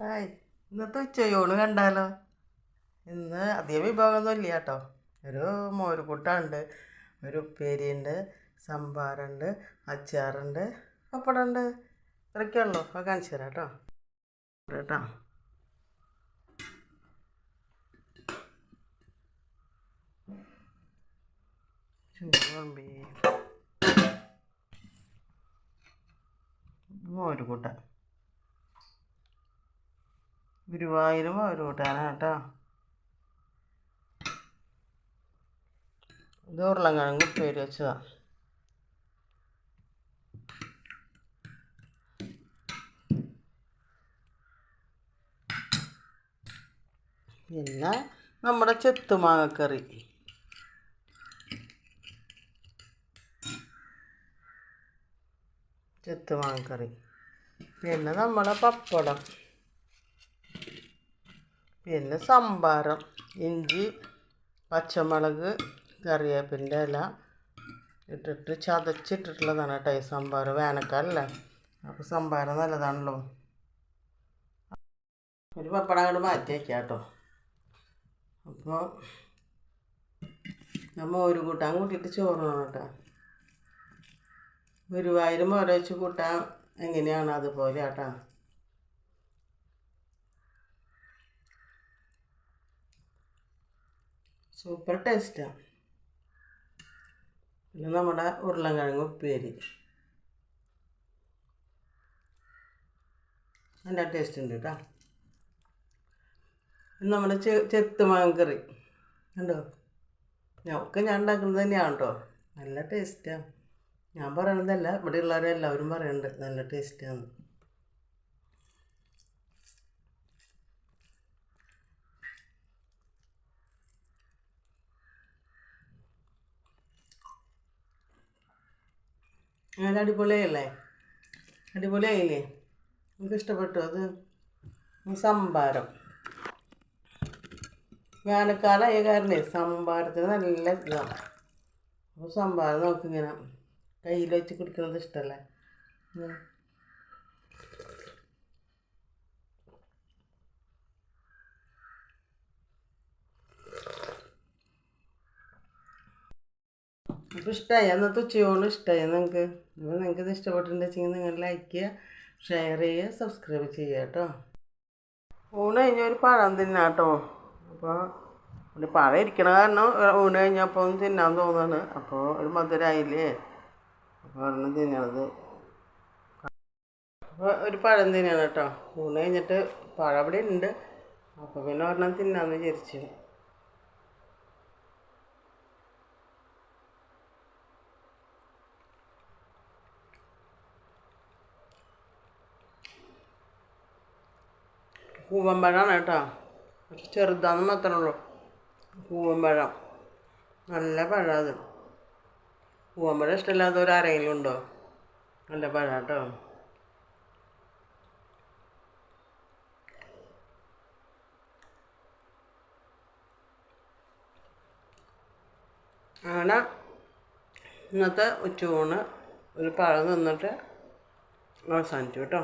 Hi ഇന്നത്തെ ഉച്ചയൂണ് കണ്ടാലോ? ഇന്ന് അധികം വിഭവമൊന്നും ഇല്ല കേട്ടോ. ഒരു മോരുകൂട്ടുണ്ട് ഒരു ഉപ്പേരിയുണ്ട് സാമ്പാറുണ്ട് അച്ചാറുണ്ട് പപ്പടമുണ്ട്. ഇത്രയൊക്കെ ഉള്ളൂ. അത് കാണിച്ചു തരാം കേട്ടോ. കേട്ടോ. ചൂമ്പി മോരുകൂട്ട ഗുരുവായൂർ മോരുകൂട്ടാനാണ് കേട്ടോ. ഇത് ഉരുളങ്കിഴങ്ങ് ഉപ്പേരി വെച്ചതാണ് പിന്നെ നമ്മുടെ ചെത്തുമാങ്ങക്കറി. ചെത്തുമാങ്ങക്കറി. പിന്നെ നമ്മളെ പപ്പടം. പിന്നെ സംഭാരം ഇഞ്ചി പച്ചമുളക് കറിവേപ്പിന്റെ ഇല ഇട്ടിട്ട് ചതച്ചിട്ടിട്ടുള്ളതാണ് കേട്ടോ ഈ സംഭാരം വേനൽക്കാലല്ലേ? അപ്പോൾ സംഭാരം നല്ലതാണല്ലോ. ഒരു പപ്പടം അങ്ങോട്ട് മാറ്റി വയ്ക്കാം കേട്ടോ. അപ്പോൾ നമ്മൾ ഒരു കൂട്ടാൻ കൂട്ടിയിട്ട് ചോറ് കേട്ടോ. ഗുരുവായൂരും ഓരോ വെച്ച് കൂട്ടാൻ എങ്ങനെയാണ് അതുപോലെ കേട്ടോ. സൂപ്പർ ടേസ്റ്റാണ് പിന്നെ നമ്മുടെ ഉരുളൻകിഴങ്ങ് ഉപ്പേരി. നല്ല ടേസ്റ്റ് ഉണ്ട് കേട്ടോ നമ്മുടെ ചെ ചെത്തുമാങ്ങ കറി. കണ്ടോ? ഒക്കെ ഞാൻ ഉണ്ടാക്കുന്നത് തന്നെയാണ് കേട്ടോ നല്ല ടേസ്റ്റാണ് ഞാൻ പറയണതല്ല ഇവിടെ ഉള്ളവരെല്ലാവരും പറയുന്നുണ്ട് നല്ല ടേസ്റ്റാണ് നല്ല അടിപൊളിയല്ലേ അടിപൊളിയായില്ലേ? നമുക്ക് ഇഷ്ടപ്പെട്ടു. അത് സംഭാരം. വേനൽക്കാലമായ കാരണേ സംഭാരത്തിന് നല്ല ഇതാണ്. അപ്പോൾ സംഭാരം നമുക്കിങ്ങനെ കയ്യിൽ വെച്ച് കുടിക്കുന്നത് ഇഷ്ടമല്ലേ ഉം. അപ്പോൾ ഇഷ്ടമായി അന്നത്തെ ഉച്ചയോളം ഇഷ്ടമായി നിങ്ങൾക്ക് അപ്പോൾ നിങ്ങൾക്ക് ഇത് ഇഷ്ടപ്പെട്ടിട്ടുണ്ടെങ്കിൽ നിങ്ങൾ ലൈക്ക് ചെയ്യുക ഷെയർ ചെയ്യുക സബ്സ്ക്രൈബ് ചെയ്യുക കേട്ടോ. ഊണ് കഴിഞ്ഞാൽ ഒരു പഴം തിന്നാം കേട്ടോ. അപ്പോൾ ഒരു പഴം ഇരിക്കണ കാരണം ഊണ് കഴിഞ്ഞപ്പോൾ ഒന്ന് തിന്നാൻ തോന്നുന്നു അപ്പോൾ ഒരു മധുരമായില്ലേ അപ്പോൾ ഒരെണ്ണം തിന്നണത്. അപ്പോൾ ഒരു പഴം തിന്നാണ് കേട്ടോ. ഊണ് കഴിഞ്ഞിട്ട് പഴം അവിടെ ഉണ്ട് അപ്പോൾ പിന്നെ ഒരെണ്ണം തിന്നാമെന്ന് വിചാരിച്ചു. പൂവമ്പഴമാണ് കേട്ടോ. ചെറുതാന്ന് മാത്രമേ ഉള്ളൂ. പൂവമ്പഴം നല്ല പഴം അത്. പൂവമ്പഴം ഇഷ്ടമില്ലാത്തവർ ആരെങ്കിലും ഉണ്ടോ? നല്ല പഴം കേട്ടോ. അങ്ങനെ ഇന്നത്തെ ഉച്ചയൂണ് ഒരു പഴം തിന്നിട്ട് അവസാനിച്ചു കേട്ടോ.